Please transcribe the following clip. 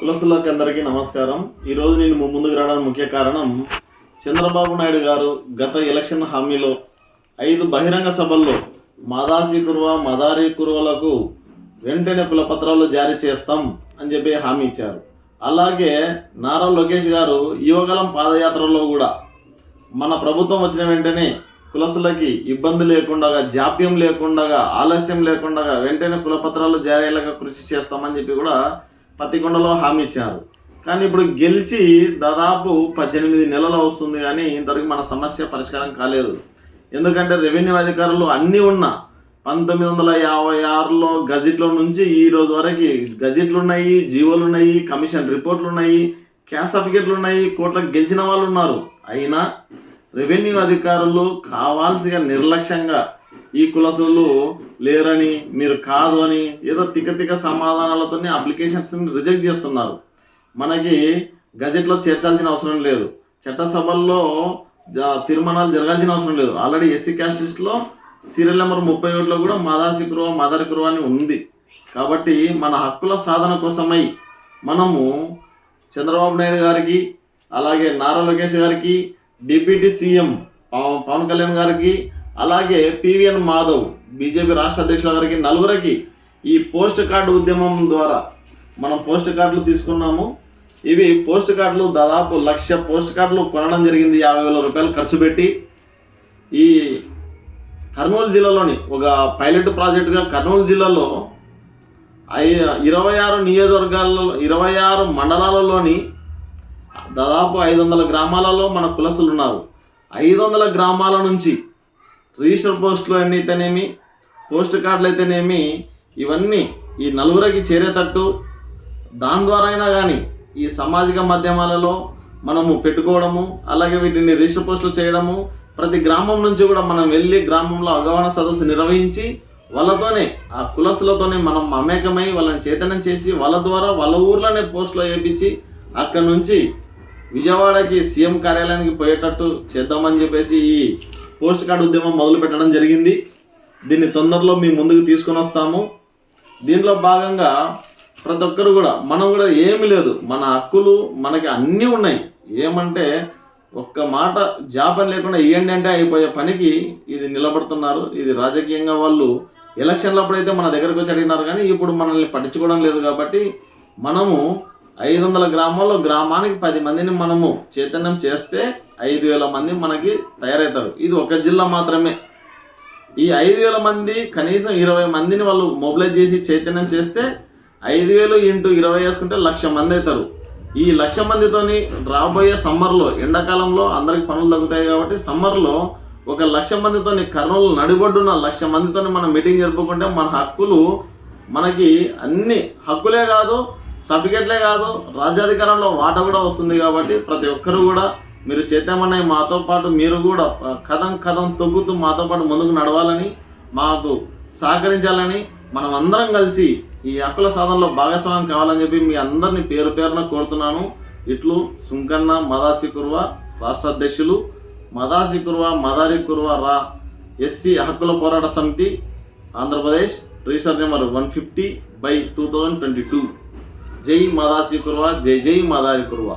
కులసులకు అందరికీ నమస్కారం. ఈరోజు నేను ముందుకు రావడానికి ముఖ్య కారణం చంద్రబాబు నాయుడు గారు గత ఎలక్షన్ హామీలో ఐదు బహిరంగ సభల్లో మాదాసి కురువ మదారి కురువలకు వెంటనే కులపత్రాలు జారీ చేస్తాం అని చెప్పి హామీ ఇచ్చారు. అలాగే నారా లోకేష్ గారు యువగలం పాదయాత్రలో కూడా మన ప్రభుత్వం వచ్చిన వెంటనే కులసులకి ఇబ్బంది లేకుండా జాప్యం లేకుండా ఆలస్యం లేకుండా వెంటనే కులపత్రాలు జారీ అయ్యేలాగా కృషి చేస్తామని చెప్పి కూడా పత్తికొండలో హామీ ఇచ్చారు కానీ ఇప్పుడు గెలిచి దాదాపు పద్దెనిమిది నెలలు వస్తుంది కానీ ఇంతవరకు మన సమస్య పరిష్కారం కాలేదు. ఎందుకంటే రెవెన్యూ అధికారులు అన్నీ ఉన్నా పంతొమ్మిది వందల యాభై ఆరులో గజెట్లో నుంచి ఈ రోజు వరకు గజెట్లు ఉన్నాయి జీవోలు ఉన్నాయి కమిషన్ రిపోర్ట్లు ఉన్నాయి క్యాష్ సర్టిఫికెట్లు ఉన్నాయి కోట్లకు గెలిచిన వాళ్ళు ఉన్నారు. అయినా రెవెన్యూ అధికారులు కావాల్సిగా నిర్లక్ష్యంగా ఈ కులసులు లేరని మీరు కాదు అని ఏదో తిక్క సమాధానాలతోనే అప్లికేషన్స్ని రిజెక్ట్ చేస్తున్నారు. మనకి గజెట్లో చేర్చాల్సిన అవసరం లేదు. చట్టసభల్లో జ- తీర్మానాలు జరగాల్సిన అవసరం లేదు. ఆల్రెడీ ఎస్సీ క్యాస్టిస్ట్లో సీరియల్ నెంబర్ ముప్పై ఒకటిలో కూడా మాదాసి కురువ మదర్ కురువ అని ఉంది. కాబట్టి మన హక్కుల సాధన కోసమై మనము చంద్రబాబు నాయుడు గారికి అలాగే నారా లోకేష్ గారికి డిప్యూటీ సీఎం పవన్ కళ్యాణ్ గారికి అలాగే పివిఎన్ మాధవ్ బీజేపీ రాష్ట్ర అధ్యక్షుల గారికి నలుగురికి ఈ పోస్ట్ కార్డు ఉద్యమం ద్వారా మనం పోస్ట్ కార్డులు తీసుకున్నాము. ఇవి పోస్ట్ కార్డులు దాదాపు లక్ష పోస్ట్ కార్డులు కొనడం జరిగింది. యాభై వేల రూపాయలు ఖర్చు పెట్టి ఈ కర్నూలు జిల్లాలోని ఒక పైలట్ ప్రాజెక్టుగా కర్నూలు జిల్లాలో ఐ ఇరవై ఆరు నియోజకవర్గాలలో ఇరవై ఆరు మండలాలలోని దాదాపు ఐదు వందల గ్రామాలలో మన కులసులు ఉన్నారు. ఐదు వందల గ్రామాల నుంచి రిజిస్టర్ పోస్టులు అన్నీ అయితేనేమి పోస్ట్ కార్డులు అయితేనేమి ఇవన్నీ ఈ నలుగురికి చేరేటట్టు దాని ద్వారా అయినా కానీ ఈ సామాజిక మాధ్యమాలలో మనము పెట్టుకోవడము అలాగే వీటిని రిజిస్టర్ పోస్టులు చేయడము ప్రతి గ్రామం నుంచి కూడా మనం వెళ్ళి గ్రామంలో అవగాహన సదస్సు నిర్వహించి వాళ్ళతోనే ఆ కులసులతోనే మనం మమేకమై వాళ్ళని చైతన్యం చేసి వాళ్ళ ద్వారా వాళ్ళ ఊర్లోనే పోస్టులు వేయించి అక్కడ నుంచి విజయవాడకి సీఎం కార్యాలయానికి పోయేటట్టు చేద్దామని చెప్పేసి ఈ పోస్ట్ కార్డు ఉద్యమం మొదలు పెట్టడం జరిగింది. దీన్ని తొందరలో మీ ముందుకు తీసుకొని వస్తాము. దీంట్లో భాగంగా ప్రతి ఒక్కరు కూడా మనం కూడా ఏమీ లేదు. మన హక్కులు మనకి అన్నీ ఉన్నాయి. ఏమంటే ఒక్క మాట జాపం లేకుండా ఇవ్వండి అంటే అయిపోయే పనికి ఇది నిలబడుతున్నారు. ఇది రాజకీయంగా వాళ్ళు ఎలక్షన్లప్పుడు అయితే మన దగ్గరకు వచ్చి అడిగినారు కానీ ఇప్పుడు మనల్ని పట్టించుకోవడం లేదు కాబట్టి మనము ఐదు వందల గ్రామాల్లో గ్రామానికి పది మందిని మనము చైతన్యం చేస్తే ఐదు వేల మంది మనకి తయారవుతారు. ఇది ఒక జిల్లా మాత్రమే. ఈ ఐదు వేల మంది కనీసం ఇరవై మందిని వాళ్ళు మొబిలైజ్ చేసి చైతన్యం చేస్తే ఐదు వేలు ఇంటూ ఇరవై వేసుకుంటే లక్ష మంది అవుతారు. ఈ లక్ష మందితోని రాబోయే సమ్మర్లో ఎండాకాలంలో అందరికి పనులు తగ్గుతాయి కాబట్టి సమ్మర్లో ఒక లక్ష మందితోని కర్నూలు నడిబడ్డున్న లక్ష మందితోని మనం మీటింగ్ జరుపుకుంటే మన హక్కులు మనకి అన్ని హక్కులే కాదు సర్టిఫికెట్లే కాదు రాజ్యాధికారంలో వాటా కూడా వస్తుంది కాబట్టి ప్రతి ఒక్కరు కూడా మీరు చేద్దామనే మాతో పాటు మీరు కూడా కథం కథం తొక్కుతూ మాతో పాటు ముందుకు నడవాలని మాకు సహకరించాలని మనం అందరం కలిసి ఈ హక్కుల సాధనలో భాగస్వామ్యం కావాలని చెప్పి మీ అందరిని పేరు పేరున కోరుతున్నాను. ఇట్లు సుంకన్న మదాసి కుర్వ రాష్ట్ర అధ్యక్షులు మదాసి కుర్వ మదారి కుర్వ రా ఎస్సీ హక్కుల పోరాట సమితి Andhra Pradesh register number one fifty by two thousand twenty two. జై మదాసి కుర్వ జై జై మదారి కుర్వ